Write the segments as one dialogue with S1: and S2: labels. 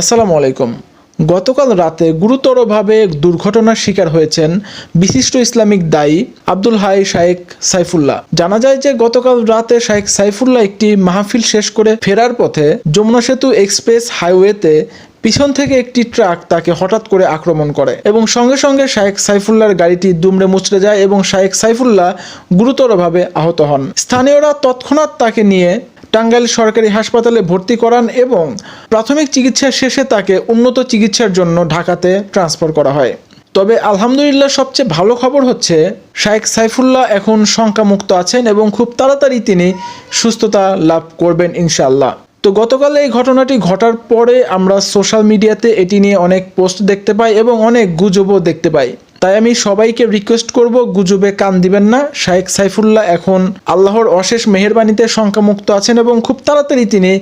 S1: আসসালামু আলাইকুম। গতকাল রাতে গুরুতরভাবে দুর্ঘটনার শিকার হয়েছেন বিশিষ্ট ইসলামিক দায়ী আব্দুল হাই শায়েক সাইফুল্লাহ। জানা যায় যে গতকাল রাতে শায়েক সাইফুল্লাহ একটি মাহফিল শেষ করে ফেরার পথে যমুনা সেতু এক্সপ্রেস হাইওয়েতে পিছন থেকে একটি ট্রাক তাকে হঠাৎ করে আক্রমণ করে এবং সঙ্গে সঙ্গে শায়েক সাইফুল্লাহর গাড়িটি দুমড়ে মুচড়ে যায় এবং শায়েক সাইফুল্লাহ গুরুতরভাবে আহত হন। স্থানীয়রা তৎক্ষণাৎ তাকে নিয়ে টাঙ্গাইল সরকারি হাসপাতালে ভর্তি করান এবং প্রাথমিক চিকিৎসা শেষে তাকে উন্নত চিকিৎসার জন্য ঢাকাতে ট্রান্সফার করা হয়। তবে আলহামদুলিল্লাহ সবচেয়ে ভালো খবর হচ্ছে শায়েক সাইফুল্লাহ এখন শঙ্কামুক্ত আছেন এবং খুব তাড়াতাড়ি তিনি সুস্থতা লাভ করবেন ইনশাআল্লাহ। তো গতকাল এই ঘটনাটি ঘটার পরে আমরা সোশ্যাল মিডিয়াতে এটি নিয়ে অনেক পোস্ট দেখতে পাই এবং অনেক গুজবও দেখতে পাই। তাই আমি সবাইকে রিকোয়েস্ট করব, গুজবে কান দিবেন না। শায়েক সাইফুল্লাহ এখন আল্লাহর অশেষ মেহেরবানিতে শঙ্কামুক্ত আছেন এবং খুব তাড়াতাড়ি তিনি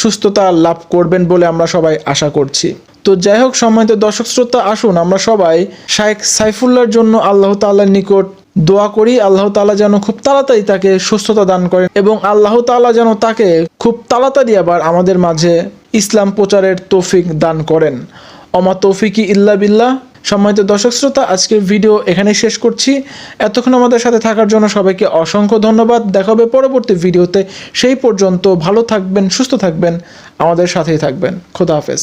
S1: সুস্থতা লাভ করবেন বলে আমরা সবাই আশা করছি। তো যাই হোক, সম্মানিত দর্শক শ্রোতা, আসুন আমরা সবাই শায়েক সাইফুল্লাহর জন্য আল্লাহ তাআলার নিকট দোয়া করি। আল্লাহ তালা যেন খুব তাড়াতাড়ি তাকে সুস্থতা দান করেন এবং আল্লাহ তাআলা যেন তাকে খুব তাড়াতাড়ি আবার আমাদের মাঝে ইসলাম প্রচারের তৌফিক দান করেন। অমা তৌফিকি ইল্লা বিল্লাহ। সম্মানিত দর্শক শ্রোতা, আজকের ভিডিও এখানে শেষ করছি। এতক্ষণ আমাদের সাথে থাকার জন্য সবাইকে অসংখ্য ধন্যবাদ। দেখা হবে পরবর্তী ভিডিওতে। সেই পর্যন্ত ভালো থাকবেন, সুস্থ থাকবেন। আমাদের সাথেই থাকবেন। খোদা হাফেজ।